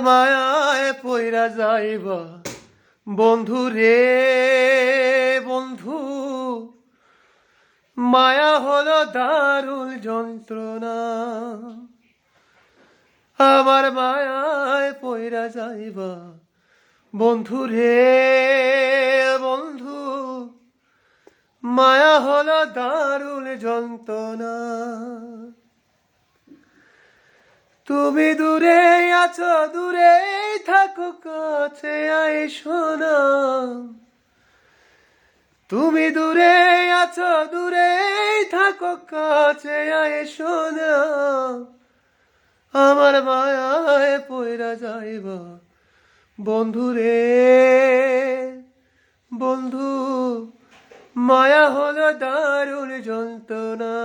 মায়ায় পইরা যাইব। বন্ধু রে, বন্ধু, মায়া হলো দারুল যন্ত্রণা। আমার মায়ায় পইরা যাইবা। বন্ধু রে, বন্ধু, মায়া হলো দারুল যন্ত্রণা। তুমি দূরে আছো দূরে থাকো কাছে আয়, শোনা। তুমি দূরে আছো দূরে থাকো কাছে আয়, শোনা। আমার মায়ায় পয়রা যাইব, বন্ধু রে। বন্ধু, মায়া হলো দারুণ যন্ত্রণা।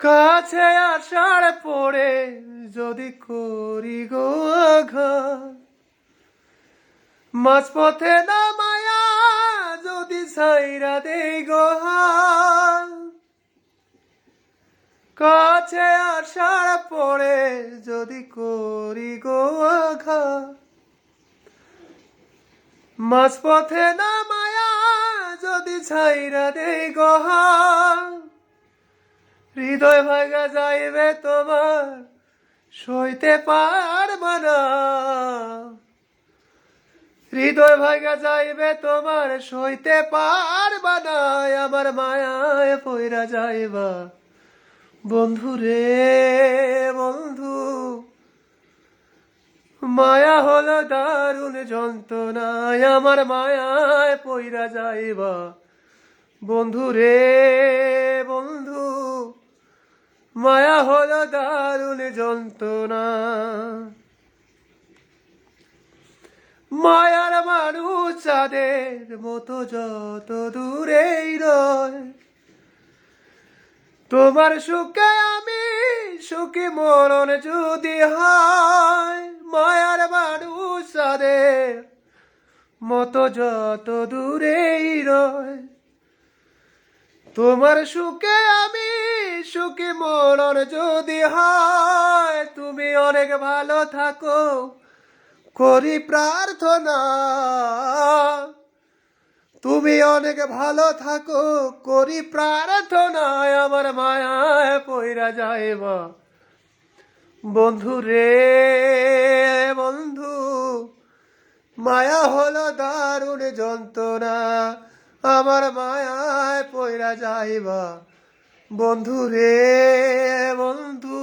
কাছে আসার পরে যদি করি গো মাঝপথে না মায়া যদি সাইরা দেই গো। কাছে আসার পরে যদি করি গো মাঝপথে না মায়া যদি ছাইরা দেই গো। হৃদয় ভাঙা যাইবে তোমার, সইতে পারব না। হৃদয় ভাঙা যাইবে তোমার, সইতে পারবা না। আমার মায়ায় পইরা যাইবা। বন্ধু রে, বন্ধু, মায়া হলো দারুণ যন্ত্রণায় আমার মায়ায় পইরা যাইবা। বন্ধু রে, বন্ধু মায়া হলো দারুণ যন্ত্রণা। মায়ার মানুষ চাঁদের মতো যত দূরেই রয়। তোমার সুখে আমি সুখী, মরণ যদি হয়, মায়ার মানুষ চাঁদের মতো যত দূরেই রয়। তোমার সুখে আমি সুখী মরণ যদি হয়, তুমি অনেক ভালো থাকো। করি প্রার্থনা। তুমি অনেক ভালো থাকো, করি প্রার্থনায় আমার মায়ায় পইরা যাইবা। বন্ধু রে, বন্ধু, মায়া হলো দারুণ যন্ত্রণা। আমার মায়ায় পইরা যাইবা। বন্ধু রে বন্ধু।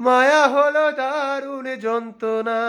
মায়া হলো দারুণ যন্ত্রণা।